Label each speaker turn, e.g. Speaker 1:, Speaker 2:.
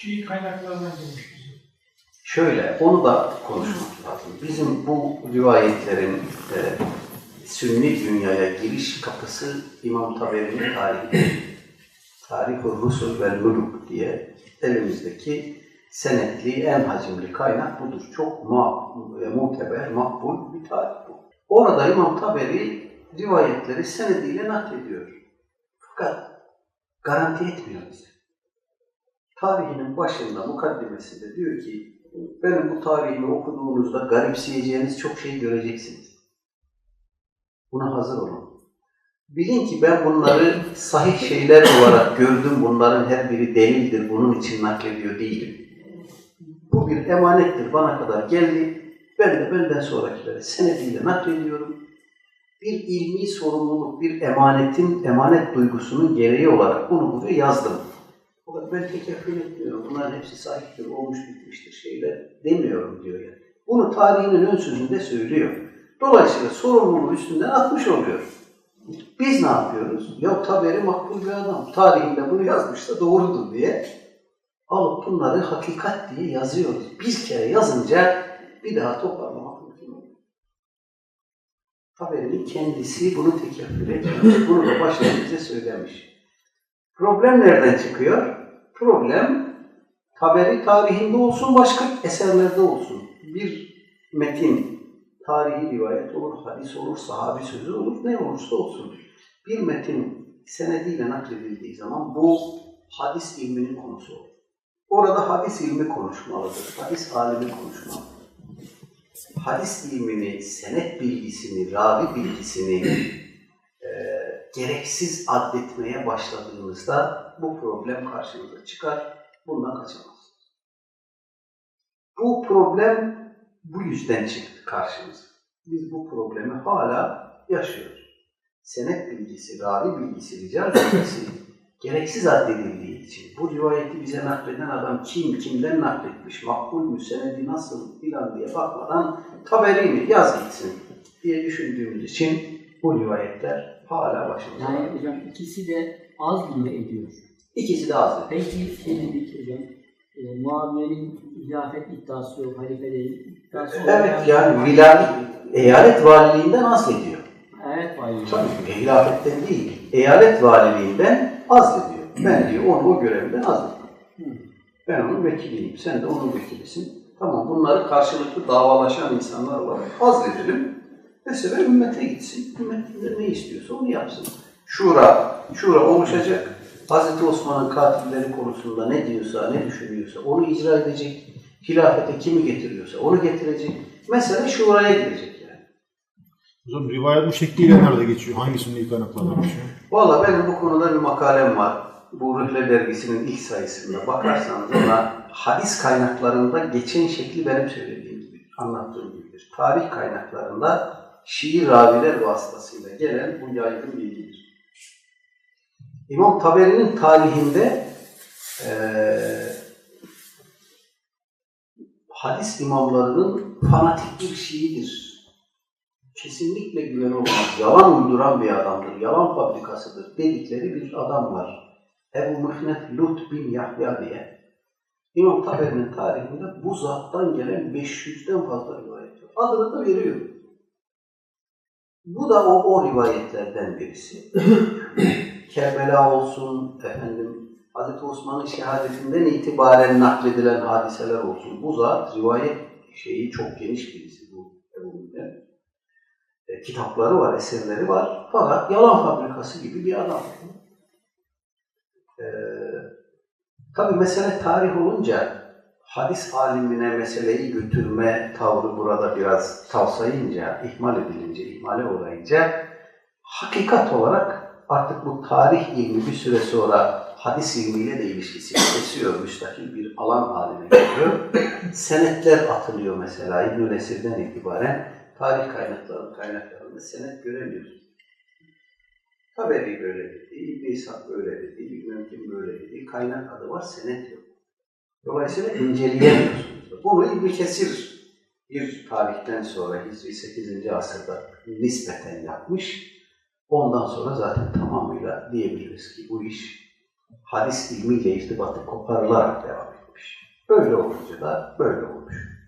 Speaker 1: Şii kaynaklarından gelmiş bize.
Speaker 2: Şöyle, onu da konuşmak lazım. Bizim bu rivayetlerin e, sünni dünyaya giriş kapısı İmam Taberi'nin tarihi. Tarih-ı Rusul ve Muluk diye elimizdeki senetli, en hacimli kaynak budur. Çok ma e, muteber, makbul bir tarih bu. Orada İmam Taberi rivayetleri senediyle naklediyor. Fakat garanti etmiyor bize. Tarihinin başında, mukaddimesinde diyor ki benim bu tarihimi okuduğunuzda garipseyeceğiniz çok şey göreceksiniz. Buna hazır olun. Bilin ki ben bunları sahih şeyler olarak gördüm. Bunların her biri delildir. Bunun için naklediyor değilim. Bu bir emanettir. Bana kadar geldi. Ben de benden sonrakilere senediyle naklediyorum. Bir ilmi sorumluluk, bir emanetin, emanet duygusunun gereği olarak bunu buraya yazdım. Fakat ben tekeffül etmiyorum. Bunların hepsi sahiptir, olmuş bitmiştir şeyler demiyorum diyor yani. Bunu tarihinin ön sözünde söylüyor. Dolayısıyla sorumluluğu üstünden atmış oluyor. Biz ne yapıyoruz? Ya Taberi makbul bir adam. Tarihinde bunu yazmışsa doğrudur diye alıp bunları hakikat diye yazıyoruz. Bir kere yazınca bir daha toparlamak mümkün oluyor. Taberi'nin kendisi bunu tekeffül etmiş. Bunu da başta bize söylemiş. Problem nereden çıkıyor? Problem Taberi tarihinde olsun, başka eserlerde olsun. Bir metin, tarihi rivayet olur, hadis olur, sahabi sözü olur, ne olursa olsun. Bir metin senediyle nakledildiği zaman bu hadis ilminin konusu olur. Orada hadis ilmi konuşmalıdır, hadis alimi konuşmalıdır. Hadis ilmini, senet bilgisini, ravi bilgisini gereksiz addetmeye başladığımızda bu problem karşımıza çıkar. Bundan kaçamazsınız. Bu problem bu yüzden çıktı karşımıza. Biz bu problemi hala yaşıyoruz. Senet bilgisi, ravi bilgisi, rical bilgisi gereksiz addedildiği için bu rivayeti bize nakleden adam kim, kimden nakletmiş, makbul mü, senedi nasıl filan diye bakmadan taberi mi, yaz gitsin diye düşündüğümüz için bu rivayetler hala başımıza.
Speaker 3: Yani hocam ikisi de az bile ediyor.
Speaker 2: İkisi de az.
Speaker 3: Peki şey dedik hocam, e, Muaviye'nin hilafet iddiası yok, halifeliğin iddiası yok.
Speaker 2: Evet yani vilayet, eyalet valiliğinden az ediyor.
Speaker 3: Evet var hocam.
Speaker 2: Tabii ki hilafetten değil, eyalet valiliğinden az ediyor. Ben diyor onu o görevden az ediyorum.
Speaker 3: Hı.
Speaker 2: Ben onun vekiliyim, sen de onun vekilisin. Tamam bunları karşılıklı davalaşan insanlar olarak az edelim. Mesela ümmete gitsin, ümmet ne istiyorsa onu yapsın. Şura, şura oluşacak. Hazreti Osman'ın katilleri konusunda ne diyorsa, ne düşünüyorsa onu icra edecek. Hilafete kimi getiriyorsa onu getirecek. Mesela şuraya girecek yani.
Speaker 4: Hocam rivayet bu şekliyle nerede geçiyor? Hangi sünni kaynaklarda geçiyor?
Speaker 2: Valla benim bu konuda bir makalem var. Bu Rühle dergisinin ilk sayısında bakarsanız ona hadis kaynaklarında geçen şekli benim söylediğim gibi, anlattığım gibidir. Tarih kaynaklarında Şii raviler vasıtasıyla gelen bu yaygın bilgidir. İmam Taberi'nin tarihinde eee hadis imamlarının fanatik bir Şiidir. Kesinlikle güven olmaz. Yalan uyduran bir adamdır, yalan fabrikasıdır dedikleri bir adam var. Ebu Mıhnet Lut bin Yahya diye. İmam Taberi'nin tarihinde bu zattan gelen 500'den fazla rivayet var. Adını da veriyor. Bu da o, o rivayetlerden birisi. Kerbela olsun, efendim, Hz. Osman'ın şehadetinden itibaren nakledilen hadiseler olsun. Bu zat rivayet şeyi çok geniş birisi bu Ebu Mıhnet. E, kitapları var, eserleri var. Fakat yalan fabrikası gibi bir adam. E, tabii mesele tarih olunca hadis alimine meseleyi götürme tavrı burada biraz tavsayınca, ihmal edilince, ihmale uğrayınca hakikat olarak artık bu tarih ilmi bir süre sonra hadis ilmiyle de ilişkisi kesiyor, müstakil bir alan haline geliyor. Senetler atılıyor mesela İbn-i Nesir'den itibaren tarih kaynakları, kaynaklarında senet göremiyoruz. Taberi böyle dedi, İbn-i böyle dedi, kim böyle dedi. Kaynak adı var, senet yok. Dolayısıyla inceleyemiyorsunuz. Bunu İbn-i Kesir bir tarihten sonra Hicri 8. asırda nispeten yapmış. Ondan sonra zaten tamamıyla diyebiliriz ki bu iş hadis ilmiyle irtibatı koparılarak devam etmiş. Böyle olunca da böyle olmuş.